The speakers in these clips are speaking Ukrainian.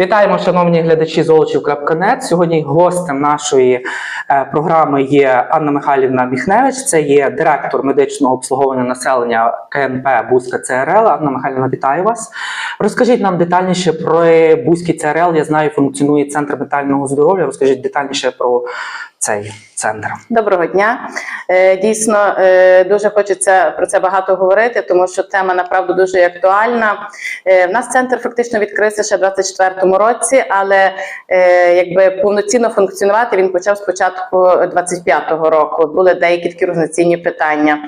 Вітаємо, шановні глядачі золочів.нет. Сьогодні гостем нашої е, програми є Анна Михайлівна Міхневич. Це є директор медичного обслуговування населення КНП Бузька ЦРЛ. Анна Михайлівна, вітаю вас. Розкажіть нам детальніше про Бузький ЦРЛ. Я знаю, функціонує центр ментального здоров'я. Розкажіть детальніше про цей центр. Доброго дня. Е, Дійсно, е, дуже хочеться про це багато говорити, тому що тема направду дуже актуальна. Е, В нас центр фактично відкрився ще в 24-му році, але якби повноцінно функціонувати він почав з початку 25-го року. Були деякі такі організаційні питання.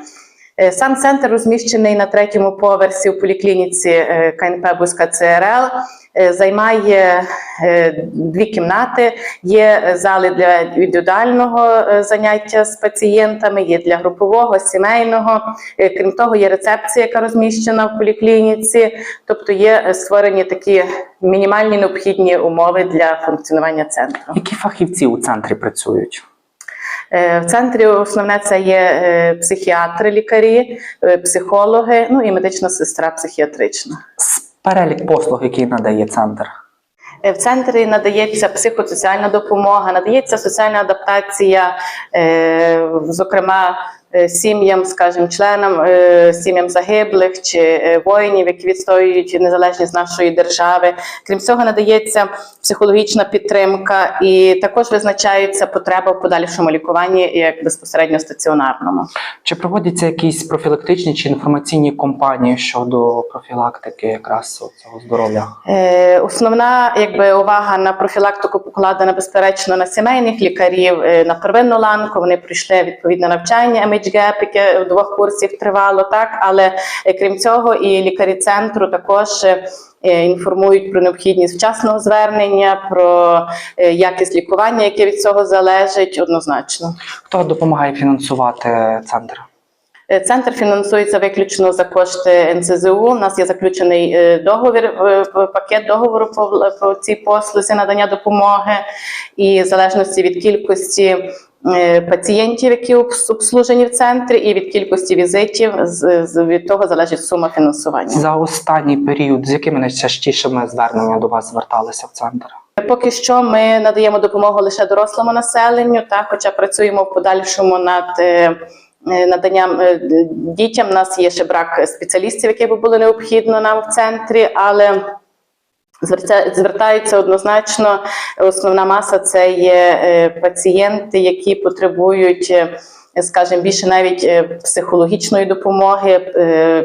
Е, Сам центр розміщений на третьому поверсі у поліклініці е, КНП Бузька ЦРЛ. Е, Займає дві кімнати. Є зали для індивідуального заняття з пацієнтами, є для групового, сімейного. Крім того, є рецепція, яка розміщена в поліклініці. Тобто є створені такі мінімальні необхідні умови для функціонування центру. Які фахівці у центрі працюють? Е, В центрі основне це є е, психіатри, лікарі, е, психологи, ну і медична сестра психіатрична. Перелік послуг, який надає центр. В центрі надається психосоціальна допомога, надається соціальна адаптація, зокрема сім'ям, скажімо, членам е, сім'ям загиблих чи е, воїнів, які відстоюють незалежність нашої держави. Крім цього, надається психологічна підтримка і також визначається потреба в подальшому лікуванні як безпосередньо стаціонарному. Чи проводяться якісь профілактичні чи інформаційні кампанії щодо профілактики якраз цього здоров'я? Е, Основна якби увага на профілактику покладена безперечно на сімейних лікарів, е, на первинну ланку. Вони пройшли відповідне навчання MHGAP, яке двох курсів тривало, так але е, крім цього, і лікарі центру також. е, Інформують про необхідність вчасного звернення, про е, якість лікування, яке від цього залежить, однозначно. Хто допомагає фінансувати центр? Центр фінансується виключно за кошти НСЗУ. У нас є заключений договір, пакет договору по, цій послузі надання допомоги, і в залежності від кількості пацієнтів, які обслужені в центрі, і від кількості візитів, від того залежить сума фінансування. За останній період, з якими найчастішими зверненнями до вас зверталися в центр? Поки що ми надаємо допомогу лише дорослому населенню, та хоча працюємо в подальшому над е, е, наданням е, дітям. У нас є ще брак спеціалістів, які би було необхідно нам в центрі, але звертя- звертаються однозначно. Основна маса це є е, пацієнти, які потребують. е, Скажімо, більше навіть е, психологічної допомоги,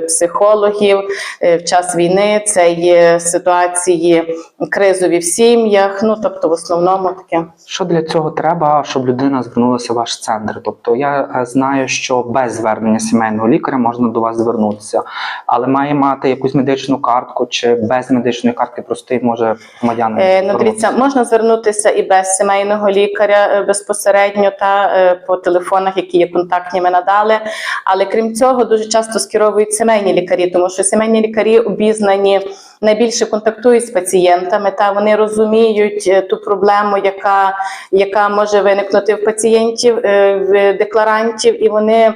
психологів в час війни. Це є ситуації кризові в сім'ях. Ну тобто, в основному таке. Що для цього треба, щоб людина звернулася в ваш центр? Тобто я знаю, що без звернення сімейного лікаря можна до вас звернутися, але має мати якусь медичну картку, чи без медичної картки простий може громадянин. Е, Ну, дивіться, можна звернутися і без сімейного лікаря е, безпосередньо та е, по телефонах, які є контактні, ми надали. Але крім цього, дуже часто скеровують сімейні лікарі, тому що сімейні лікарі обізнані. Найбільше контактують з пацієнтами, та вони розуміють е, ту проблему, яка, яка може виникнути в пацієнтів, е, в декларантів, і вони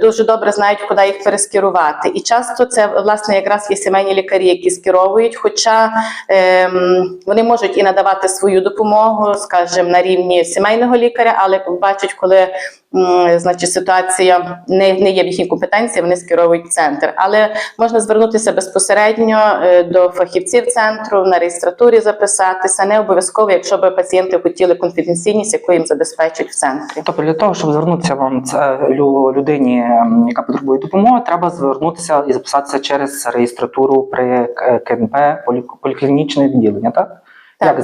дуже добре знають, куди їх перескерувати. І часто це власне якраз є сімейні лікарі, які скеровують. Хоча ем, вони можуть і надавати свою допомогу, скажімо, на рівні сімейного лікаря, але бачать, коли значить ситуація не, не є в їхній компетенції, вони скеровують центр. Але можна звернутися безпосередньо е, до фахівців центру на реєстратурі записатися. Не обов'язково, якщо б пацієнти хотіли конфіденційність, яку їм забезпечують в центрі. Тобто для того, щоб звернутися вам це лю- людині, ем, яка потребує допомоги, треба звернутися і записатися через реєстратуру при К- КНП поліклінічне відділення, так? Так. Як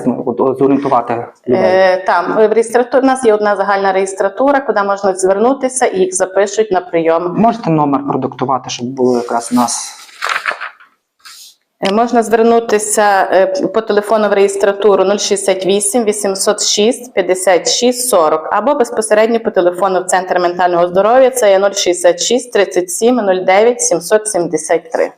зорієнтувати людей? Е, там в реєстратурі у нас є одна загальна реєстратура, куди можна звернутися і їх запишуть на прийом. Можете номер продиктувати, щоб було якраз у нас Е, Можна звернутися е, по телефону в реєстратуру 068 806 56 40 або безпосередньо по телефону в Центр ментального здоров'я це є 066 37 09 773.